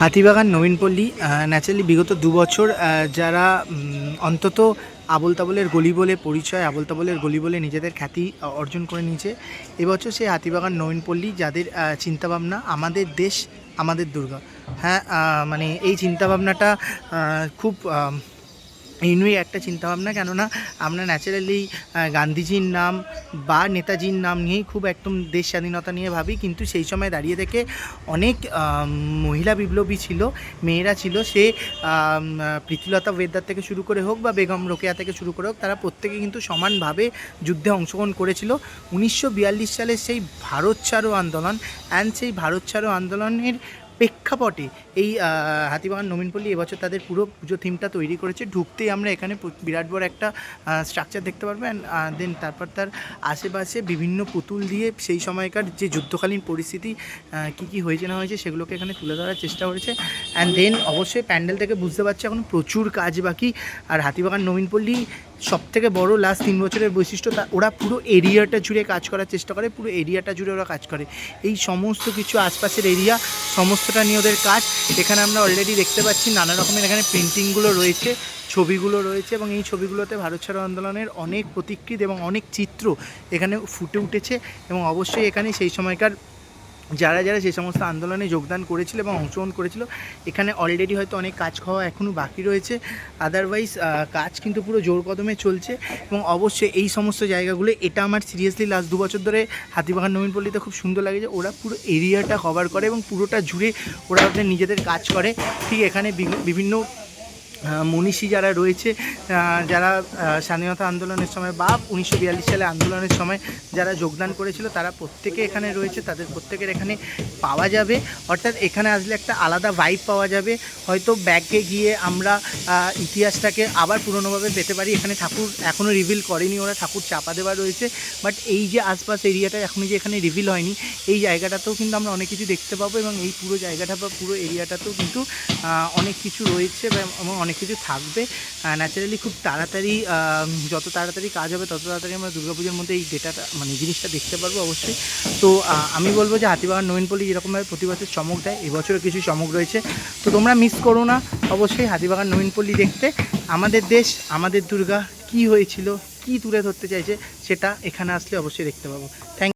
Hatibagan Nabinpalli naturally বিগত দু বছর যারা অন্তত আবল তাবলের গলি বলে পরিচয় আবল তাবলের গলি বলে নিজেদের খ্যাতি অর্জন করে নিয়েছে। এবছর সেই হাতিবাগান, নবীনপল্লী যাদের চিন্তাভাবনা আমাদের দেশ, আমাদের দুর্গা। হ্যাঁ মানে এই চিন্তাভাবনাটা খুব আহ, ইউনিক একটা চিন্তাভাবনা কেননা আমরা ন্যাচারালি গান্ধীজির নাম বা নেতাজির নাম নিয়েই খুব একদম দেশ স্বাধীনতা নিয়ে ভাবি কিন্তু সেই সময় দাঁড়িয়ে থেকে অনেক মহিলা বিপ্লবী ছিল মেয়েরা ছিল সে প্রীতিলতা ওয়েদার থেকে শুরু করে হোক বা বেগম রোকেয়া থেকে শুরু করে হোক তারা প্রত্যেকে কিন্তু সমানভাবে যুদ্ধে অংশগ্রহণ করেছিল। উনিশশো বিয়াল্লিশ সালের সেই ভারত ছাড়ো আন্দোলন অ্যান্ড সেই ভারত ছাড়ো আন্দোলনের প্রেক্ষাপটে এই হাতিবাগান নবীনপল্লী এবছর তাদের পুরো পুজো থিমটা তৈরি করেছে। ঢুকতেই আমরা এখানে বিরাট বড় একটা স্ট্রাকচার দেখতে পারব। অ্যান্ড দেন তারপর তার আশেপাশে বিভিন্ন পুতুল দিয়ে সেই সময়কার যে যুদ্ধকালীন পরিস্থিতি কী কী হয়েছে না হয়েছে সেগুলোকে এখানে তুলে ধরার চেষ্টা করেছে। অ্যান্ড দেন অবশ্যই প্যান্ডেল থেকে বুঝতে পারছি এখন প্রচুর কাজ বাকি। আর হাতিবাগান নবীনপল্লী সব থেকে বড় লাস্ট তিন বছরের বৈশিষ্ট্য তা, ওরা পুরো এরিয়াটা জুড়ে কাজ করার চেষ্টা করে, পুরো এরিয়াটা জুড়ে ওরা কাজ করে। এই সমস্ত কিছু আশপাশের এরিয়া সমস্তটা নিয়ে ওদের কাজ। এখানে আমরা অলরেডি দেখতে পাচ্ছি নানা রকমের এখানে প্রিন্টিংগুলো রয়েছে, ছবিগুলো রয়েছে এবং এই ছবিগুলোতে ভারত ছাড়ো আন্দোলনের অনেক প্রতিকৃত এবং অনেক চিত্র এখানে ফুটে উঠেছে এবং অবশ্যই এখানে সেই সময়কার যারা যারা সেই সমস্ত আন্দোলনে যোগদান করেছিল এবং অংশগ্রহণ করেছিল, এখানে অলরেডি হয়তো অনেক কাজ খাওয়া এখনও বাকি রয়েছে। আদারওয়াইজ কাজ কিন্তু পুরো জোর কদমে চলছে এবং অবশ্যই এই সমস্ত জায়গাগুলো, এটা আমার সিরিয়াসলি লাস্ট দু বছর ধরে হাতিবাগান নবীনপল্লীতে খুব সুন্দর লাগে যে ওরা পুরো এরিয়াটা কভার করে এবং পুরোটা জুড়ে ওরা ওদের নিজেদের কাজ করে। ঠিক এখানে বিভিন্ন মনীষী যারা রয়েছে যারা স্বাধীনতা আন্দোলনের সময় বা উনিশশো বিয়াল্লিশ সালে আন্দোলনের সময় যারা যোগদান করেছিল, তারা প্রত্যেকে এখানে রয়েছে, তাদের প্রত্যেকের এখানে পাওয়া যাবে। অর্থাৎ এখানে আসলে একটা আলাদা ভাইব পাওয়া যাবে। হয়তো ব্যাগে গিয়ে আমরা ইতিহাসটাকে আবার পুরনোভাবে পেতে পারি। এখানে ঠাকুর এখনও রিভিল করেনি, ওরা ঠাকুর চাপা দেওয়া রয়েছে। বাট এই যে আশপাশ এরিয়াটা এখনও যে এখানে রিভিল হয়নি, এই জায়গাটাতেও কিন্তু আমরা অনেক কিছু দেখতে পাবো এবং এই পুরো জায়গাটা বা পুরো এরিয়াটাতেও কিন্তু অনেক কিছু রয়েছে এবং কিছু থাকবে। ন্যাচারালি খুব তাড়াতাড়ি যত তাড়াতাড়ি কাজ হবে, তত তাড়াতাড়ি আমরা দুর্গাপুজোর মধ্যে এই ডেটাটা মানে জিনিসটা দেখতে পারব অবশ্যই। তো আমি বলব যে হাতিবাগান নবীনপল্লী যেরকমভাবে প্রতি বছর চমক দেয়, এবছরও কিছু চমক রয়েছে। তো তোমরা মিস করো না, অবশ্যই হাতিবাগান নবীনপল্লী দেখতে। আমাদের দেশ, আমাদের দুর্গা, কি হয়েছিল, কি তুলে ধরতে চাইছে, সেটা এখানে আসলে অবশ্যই দেখতে পাবো। থ্যাংক